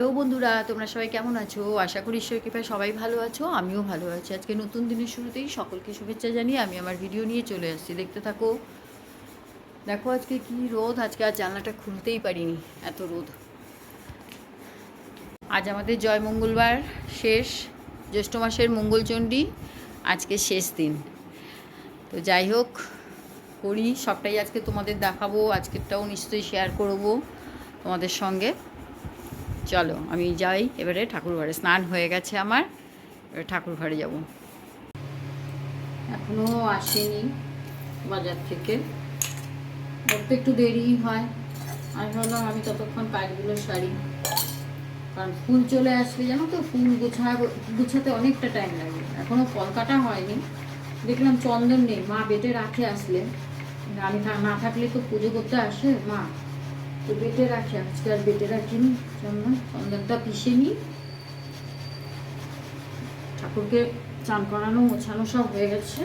Hello বন্ধুরা, তোমরা সবাই কেমন আছো? আশা করি ঈশ্বর কৃপায় সবাই ভালো আছো, আমিও ভালো আছি। আজকে নতুন দিনের শুরুতেই সকলকে শুভেচ্ছা জানিয়ে আমি আমার ভিডিও নিয়ে চলে আসছি। দেখতে থাকো। দেখো আজকে কি রোদ, আজকে আর জানলাটা খুলতেই পারিনি, এত রোদ। আজ আমাদের জয় মঙ্গলবার, শেষ, জ্যৈষ্ঠ মাসের মঙ্গলচণ্ডী, আজকে শেষ দিন। তো যাই হোক, করি, সবটাই আজকে তোমাদের দেখাবো, আজকেরটাও নিশ্চয়ই শেয়ার করব তোমাদের সঙ্গে। চলো, আমি যাই, এবারে ঠাকুর ঘরে স্নান হয়ে গেছে আমার, এবারে ঠাকুর ঘরে যাব। এখনও আসেনি বাজার থেকে। ওর একটু দেরি হয়। আমি ভাবলাম আমি ততক্ষণ কাজগুলো সারি, কারণ ফুল চলে আসবে জানো তো, ফুল গোছা, গুছাতে অনেকটা টাইম লাগে। এখনও ফল কাটা হয়নি। দেখলাম চন্দন নেই, মা বেটে রাখে আসলে। আমি না থাকলে তো পুজো করতে আসে, মা। তো বেটে রাখি, আজকে আর বেটে রাখিনি চন্দনটা পিষে নিই ঠাকুরকে চান করানো, মোছানো সব হয়ে গেছে।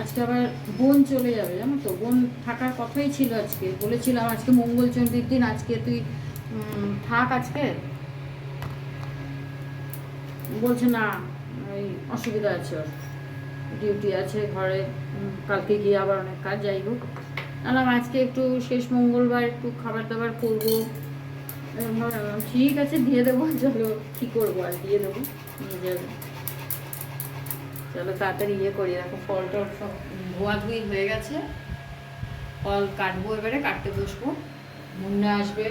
আজকে আবার বোন চলে যাবে, জানো তো? বোন থাকার কথাই ছিল আজকে। বলেছিলাম আজকে মঙ্গল চণ্ডীর দিন, আজকে তুই থাক আজকে। বলছে, না ওই অসুবিধা আছে ওর। ডিউটি আছে ঘরে কালকে গিয়ে আবার অনেক কাজ, যাই হোক। আলাম, আজকে একটু শেষ মঙ্গলবার একটু খাবার দাবার করব ঠিক আছে, দিয়ে দেবো, চলো, কী করব আর, দিয়ে দেবো, নিয়ে যাবে। চলো তাড়াতাড়ি ইয়ে করি, দেখো ফল টল সব ধোয়া ধুই হয়ে গেছে। ফল কাটবো এবারে, কাটতে বসবো। মুন্না আসবে,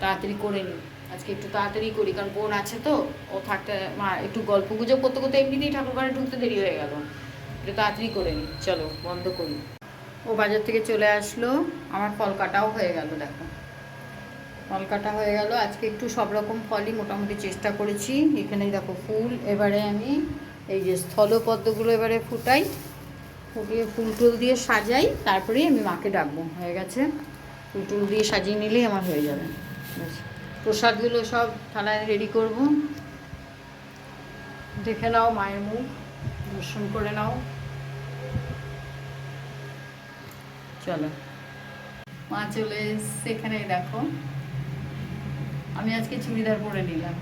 তাড়াতাড়ি করে নিই আজকে একটু তাড়াতাড়ি করি, কারণ বোন আছে তো, ও থাকতে, মা একটু গল্প গুজব করতে করতে এমনিতেই ঠাকুর ঘরে ঢুকতে দেরি হয়ে গেল। একটু তাড়াতাড়ি করে নিই, চলো, বন্ধ করি। ও বাজার থেকে চলে আসলো। আমার ফল কাটাও হয়ে গেল, দেখো। ফল কাটা হয়ে গেল। আজকে একটু সব রকম ফলই মোটামুটি চেষ্টা করেছি। এখানেই দেখো ফুল। এবারে আমি এই যে স্থলপদ্মগুলো এবারে ফুটাই। ফুটিয়ে ফুল টুল দিয়ে সাজাই। তারপরেই আমি মাকে ডাকবো। হয়ে গেছে। ফুল টুল দিয়ে সাজিয়ে নিলেই আমার হয়ে যাবে। প্রসাদগুলো সব থালায় রেডি করব। দেখে নাও মায়ের মুখ। দর্শন করে নাও। চলো। মা চলে এসছে দেখো। আমি আজকে চুড়িদার পরে নিলাম।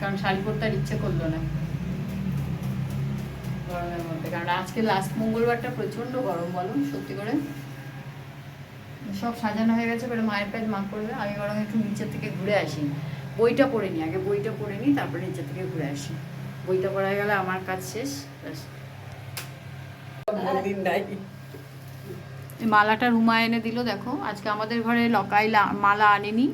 কারণ শাড়ি পরতে আর ইচ্ছে করল না। গরমের মধ্যে। কারণ আজকে লাস্ট মঙ্গলবারটা প্রচণ্ড গরম, বলো, সত্যি করে। সব সাজানো হয়ে গেছে, এবারে মায়ের কাজ মা করবে। আমি বরং একটু নিচের থেকে ঘুরে আসি। বইটা পড়ে নিই আগে বইটা পড়ে নিই তারপরে নিচের থেকে ঘুরে আসি। বইটা পড়া গেলে আমার কাজ শেষ দিন নাই। মালাটা রুমা এনে দিল, দেখো। আজকে আমাদের ঘরে লকাই মালা আনেনি।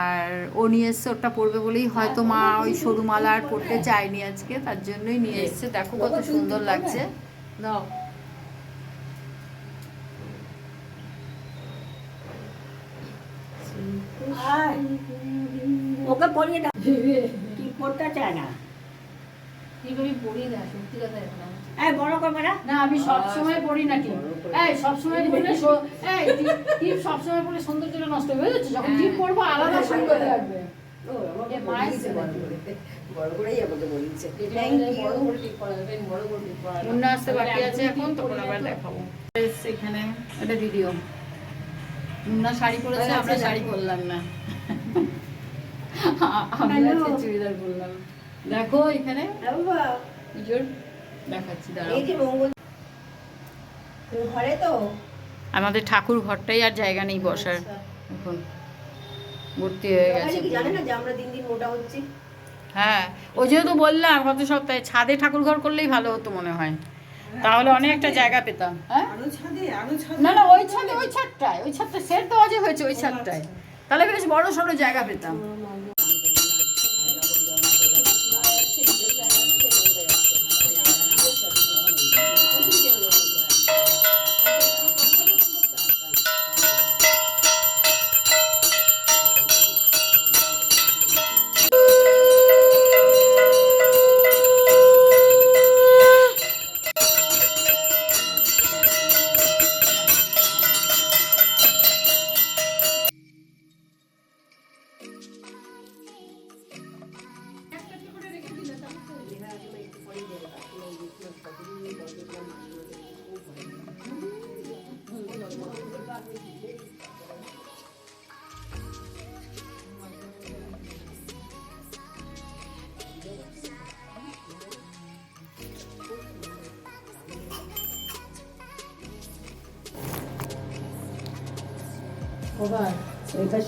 আর ও নিয়ে এসছে ওটা পরবে বলেই হয়তো মা ওই সরু মালা আর পরতে চায়নি আজকে, তার জন্যই নিয়ে এসছে। দেখো কত সুন্দর লাগছে। নাও ওকে পড়িয়ে দাও। কি পড়তে চায় না? পরিয়ে দেয় সত্যি কথা এই বড় করবে না না আমি সব সময় পড়ি না টিপ এই সব সময় পড়লে এই টিপ- টিপ সব সময় পড়লে সৌন্দর্যটা নষ্ট হয়ে যাচ্ছে। যখন টিপ পরবো আলাদা সুন্দর লাগবে এ মায়ের ছেলে। বড় করেই আমাকে বলেছে। মুন্না আসতে বাকি আছে এখন তখন আবার দেখাবো। এখানে একটা ভিডিও মুন্না শাড়ি পরেছে আমরা শাড়ি পরলাম না। চুড়িদার পরলাম। দেখো এখানে। পুজোর দেখাচ্ছি দাঁড়াও। এই যে মঙ্গল তুমি ঘরে তো। আমাদের ঠাকুর ঘরটাই আর জায়গা নেই বসার। এখন ভর্তি হয়ে গেছে জানে না যে আমরা দিন দিন মোটা হচ্ছি? হ্যাঁ ওই জন্য তো বললাম গত সপ্তাহে ছাদে ঠাকুর ঘর করলেই ভালো হতো মনে হয়। তাহলে অনেকটা জায়গা পেতাম হ্যাঁ? ছাদে না না ওই ছাদে ওই ছাদটায় ওই ছাদটা সেট তো আজই হয়েছে ওই ছাদটায়। তাহলে বেশ বড় সড়ো জায়গা পেতাম।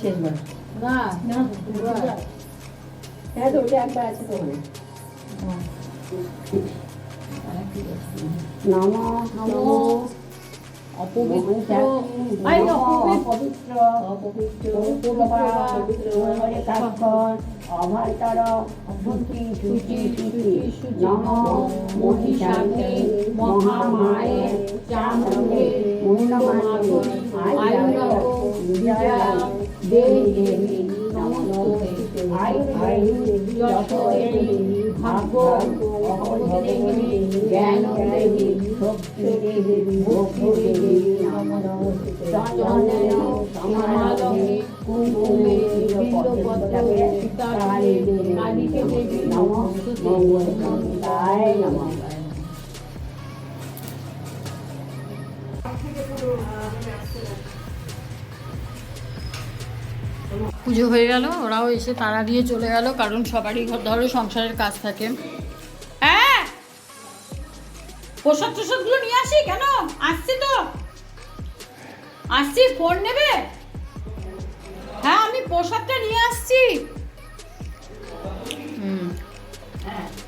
শেষবার না না হ্যাঁ তো ওটা একবার আছে তো ওখানে নম নম অপবিত্র আই আই অপবিত্র অপবিত্র পবিত্র হরে কাক্ষর শুচি শুচি নম মহিষাকে মহামায়ে চামুণ্ডে পূর্ণমাসে আয়ুরাগ দেবী নমস্তে আয়ু যশ দেবী ভাগ্য অপদেবী জ্ঞান দেবী শক্তি দেবী ভক্তি দেবী নমস্তে চন্দনেন সমারোহে কুঙ্কুমে বিল্বপত্রে সীতাকে কালিকে দেবী নমস্তে মঙ্গলায় নমঃ পুজো হয়ে গেল, ওরাও এসে তারা দিয়ে চলে গেল, কারণ সবারই ধরো সংসারের কাজ থাকে। হ্যাঁ! প্রসাদ টসাদগুলো নিয়ে আসি, কেন? আসছি তো। আসছি, ফোন নেবে? হ্যাঁ আমি প্রসাদটা নিয়ে আসছি। হুম,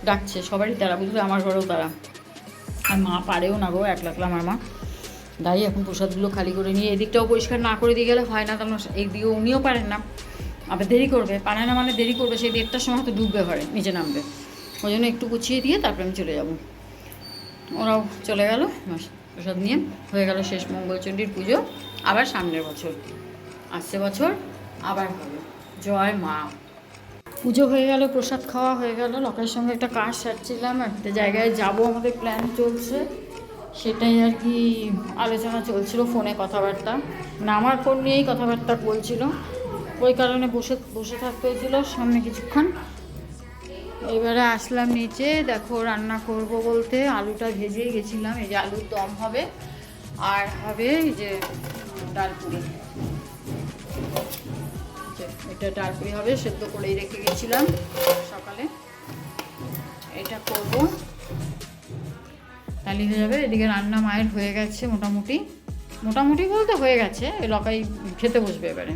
ডাকছে, সবারই তারা, বুঝলে, আমার ঘরেও তারা। আর মা পারেও না গো এক লাখলা আমার মা। দাঁড়িয়ে এখন প্রসাদগুলো খালি করে নিয়ে এদিকটাও পরিষ্কার না করে দিয়ে গেলে হয় না তেমন এইদিকে উনিও পারেন না। আবার দেরি করবে, পারে না মানে দেরি করবে, সেই দেড়টার সময় হয়তো ডুববে ঘরে, নিচে নামবে। ওই জন্য একটু গুছিয়ে দিয়ে তারপরে আমি চলে যাব। ওরাও চলে গেল প্রসাদ নিয়ে। হয়ে গেল শেষ মঙ্গলচণ্ডীর পুজো, আবার সামনের বছর। আসছে বছর, আবার হবে। জয় মা। পুজো হয়ে গেল, প্রসাদ খাওয়া হয়ে গেল লোকের সঙ্গে একটা কাজ সারছিলাম, একটা জায়গায় যাব, আমাদের প্ল্যান চলছে। সেটাই আর কি আলোচনা চলছিল, ফোনে কথাবার্তা। না আমার ফোন নিয়েই কথাবার্তা বলছিল। ওই কারণে বসে বসে থাকতে হয়েছিল সামনে কিছুক্ষণ। এবারে আসলাম নিচে, দেখো রান্না করব বলতে। আলুটা ভেজেই গেছিলাম, এই যে আলুর দম হবে, আর হবে এই যে ডাল পুরি। এটা ডাল পুরি হবে, সেদ্ধ করেই রেখে গেছিলাম সকালে। এটা করব। তালি হয়ে যাবে। এদিকে রান্না মায়ের হয়ে গেছে মোটামুটি। মোটামুটি বলতে হয়ে গেছে লকাই খেতে বসবে এবারে।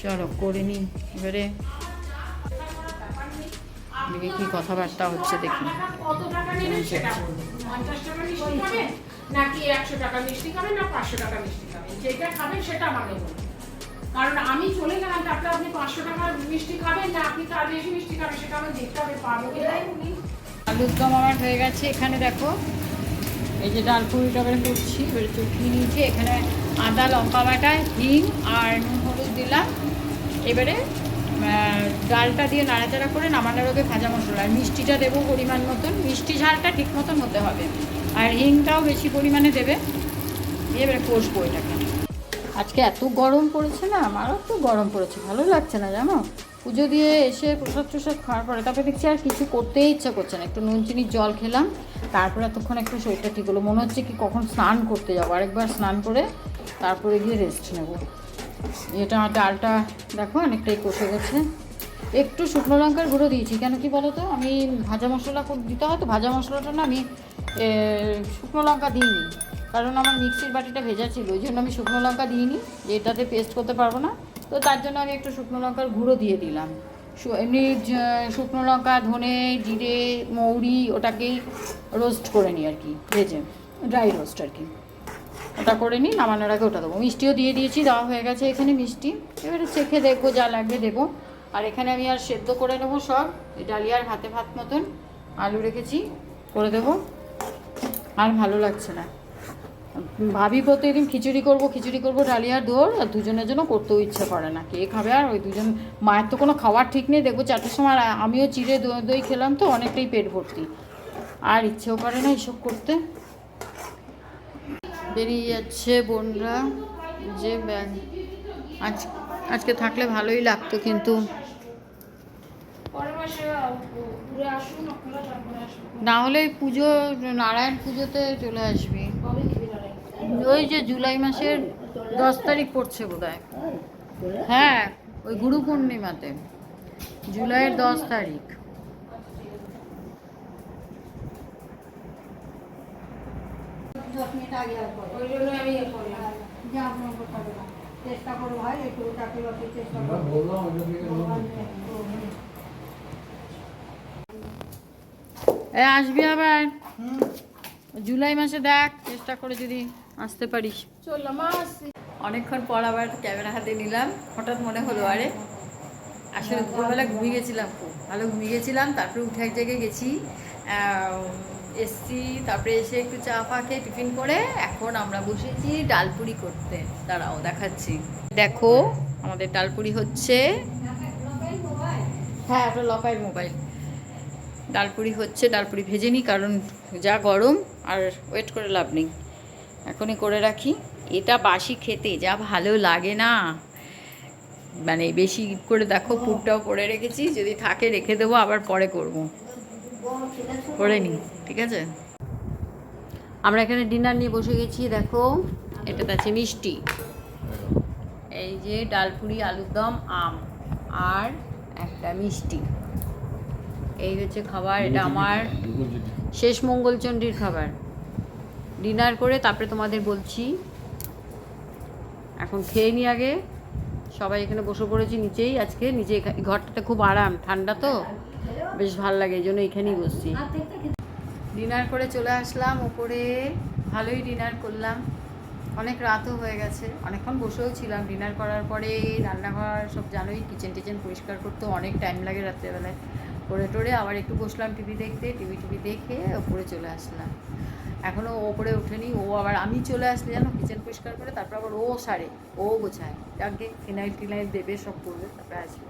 চলো, করে নিই। এবারে এদিকে কি কথাবার্তা হচ্ছে দেখি। নাকি একশো টাকা মিষ্টি খাবেন না পাঁচশো টাকা মিষ্টি খাবেন যেটা খাবেন সেটা কারণ আমি চলে গেলাম আপনি পাঁচশো মিষ্টি খাবেন, না আপনি তার বেশি মিষ্টি খাবেন, সেটা আমি দেখতে হবে আলুর দম আমার হয়ে গেছে। এখানে দেখো, এই যে ডাল পুরিটা এবারে করছি এবারে চটকিয়ে নিয়েছি। এখানে আদা, লঙ্কা বাটা, হিং আর নুন হলুদ দিলাম। এবারে ডালটা দিয়ে নাড়াচাড়া করে নামানোর আগে ভাজা মশলা। আর মিষ্টিটা দেবো পরিমাণ মতন। মিষ্টি ঝালটা ঠিক মতন হতে হবে। আর হিংটাও বেশি পরিমাণে দেবে। এবারে কষবো এটাকে। আজকে এত গরম পড়েছে না? আমারও তো গরম পড়েছে। ভালো লাগছে না, জানো? পুজো দিয়ে এসে প্রসাদ টসাদ খাওয়ার পরে তারপরে দেখছি আর কিছু করতেই ইচ্ছা করছে না। একটু নুন, চিনির জল খেলাম। তারপরে এতক্ষণ একটু শরীরটা ঠিক হলো। মনে হচ্ছে কি কখন স্নান করতে যাব। আরেকবার স্নান করে তারপরে গিয়ে রেস্ট নেব। এটা ডালটা দেখো অনেকটাই কষে গেছে। একটু শুকনো লঙ্কার গুঁড়ো দিয়েছি। কেন কি বলো তো আমি ভাজা মশলা খুব দিতে হয় তো। ভাজা মশলাটা না আমি শুকনো লঙ্কা দিইনি। কারণ আমার মিক্সির বাটিটা ভেজা ছিল। ওই জন্য আমি শুকনো লঙ্কা দিইনি। যে এটাতে পেস্ট করতে পারব না। তো তার জন্য আমি একটু শুকনো লঙ্কার গুঁড়ো দিয়ে দিলাম। এমনি শুকনো লঙ্কা, ধনে, জিরে, মৌরি, ওটাকেই রোস্ট করে নিই আর কি, ভেজে ড্রাই রোস্ট আর কি। ওটা করে নিই, নামানোর আগে ওটা দেবো। মিষ্টিও দিয়ে দিয়েছি, দেওয়া হয়ে গেছে এখানে মিষ্টি। এবারে চেখে দেখব, যা লাগবে দেবো। আর এখানে আমি আর সেদ্ধ করে নেব সব ডালিয়ার ভাতে ভাত মতন। আলু রেখেছি, করে দেবো। আর ভালো লাগছে না। ভাবি প্রত্যেকদিন খিচুড়ি করব খিচুড়ি করব ডালিয়ার দোর আর দুজনের জন্য করতেও ইচ্ছে করে না। কে খাবে? আর ওই দুজন, মায়ের তো কোনো খাওয়ার ঠিক নেই। দেখব চারটের সময় আমিও চিড়ে দই খেলাম তো, অনেকটাই পেট ভর্তি। আর ইচ্ছেও করে না এইসব করতে। বেরিয়ে যাচ্ছে বোনরা। যে ব্যাগ আজ, আজকে থাকলে ভালোই লাগতো কিন্তু। না হলে পুজো, নারায়ণ পুজোতে চলে আসবি। ওই যে জুলাই মাসের দশ তারিখ পড়ছে বোধ হ্যাঁ ওই গুরু পূর্ণিমাতে, জুলাইয়ের দশ তারিখ। আসবি আবার? জুলাই মাসে দেখ, চেষ্টা করে যদি আসতে পারিস। চললাম অনেকক্ষণ পর আবার ক্যামেরা হাতে নিলাম হঠাৎ মনে হলো আরে আসলে দুপুরবেলা ঘুমিয়ে গেছিলাম। খুব ভালো ঘুমিয়ে গেছিলাম তারপরে উঠে এক জায়গায় গেছি এসছি তারপরে এসে একটু চা ফা খেয়ে টিফিন করে এখন আমরা বসেছি ডালপুরি করতে। দাঁড়াও দেখাচ্ছি। দেখো আমাদের ডালপুরি হচ্ছে হ্যাঁ ওটা লকায়ের মোবাইল। ডালপুরি হচ্ছে ডালপুরি ভেজে নিই কারণ যা গরম আর ওয়েট করে লাভ নেই। এখনই করে রাখি। এটা বাসি খেতে যা ভালো লাগে না। মানে বেশি করে দেখো পুরটাও করে রেখেছি। যদি থাকে রেখে দেবো আবার পরে করব। করে নিই ঠিক আছে? আমরা এখানে ডিনার নিয়ে বসে গেছি দেখো। এটাতে আছে মিষ্টি। এই যে ডালপুরি আলুর দম আম আর একটা মিষ্টি। এই হচ্ছে খাবার এটা আমার শেষ মঙ্গলচণ্ডীর খাবার। ডিনার করে তারপরে তোমাদের বলছি। এখন খেয়ে নি আগে। সবাই এখানে বসে পড়েছি নিচেই আজকে। নিচে ঘরটাতে খুব আরাম। ঠান্ডা তো? বেশ ভালো লাগে, এই জন্য এখানেই বসছি। ডিনার করে চলে আসলাম। ওপরে ভালোই ডিনার করলাম। অনেক রাতও হয়ে গেছে। অনেকক্ষণ বসেও ছিলাম। ডিনার করার পরে রান্নাঘর সব জানোই কিচেন টিচেন পরিষ্কার করতে অনেক টাইম লাগে রাত্রেবেলায়। করে টোরে আবার একটু বসলাম টিভি দেখতে। টিভি টিভি দেখে ওপরে চলে আসলাম। এখনও ওপরে ওঠেনি, ও আবার আমি চলে আসলে জানো কিচেন পরিষ্কার করে তারপর আবার ও সারে, ও গোছায়। আগে ফিনাইল টিনাইল দেবে, সব করবে, তারপরে আসবে।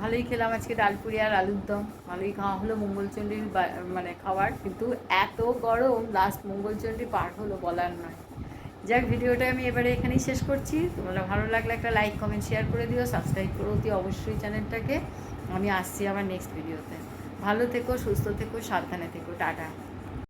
ভালোই খেলাম আজকে ডালপুরি আর আলুর দম। ভালোই খাওয়া হলো মঙ্গলচণ্ডীর মানে খাবার কিন্তু এত গরম লাস্ট মঙ্গলচণ্ডী পার হলো বলার নয়। যাক, ভিডিওটা আমি এবারে এখানেই শেষ করছি। তোমরা ভালো লাগলে একটা লাইক কমেন্ট শেয়ার করে দিও সাবস্ক্রাইব করো অতি অবশ্যই চ্যানেলটাকে আমি আসছি আবার নেক্সট ভিডিওতে ভালো থেকো, সুস্থ থেকো, সাবধানে থেকো, টাটা।